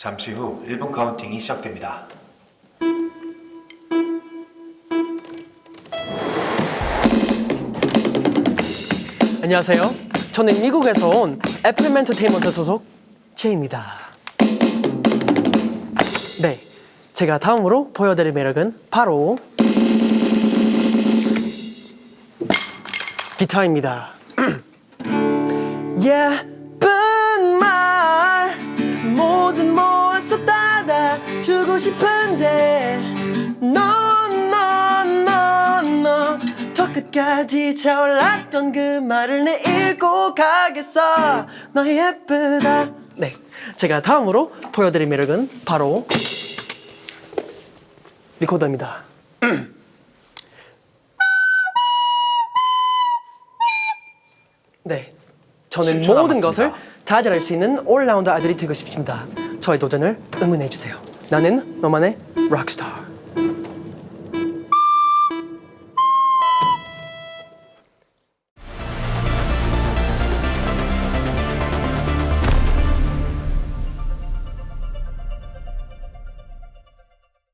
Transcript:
잠시 후 1분 카운팅이 시작됩니다. 안녕하세요. 저는 미국에서 온 FM 엔터테인먼트 소속 제이입니다. 네, 제가 다음으로 보여드릴 매력은 바로 기타입니다. 예쁜 말 주고 싶은데. 너너너너더 끝까지 차올랐던 그 말을 내 읽고 가겠어. 너 예쁘다. 네 제가 다음으로 보여드릴 매력은 바로 리코더입니다. 네 저는 10초 모든 남았습니다. 것을 다 잘할 수 있는 올라운드 아들이 되고 싶습니다. 저의 도전을 응원해 주세요 나는 너만의 락스타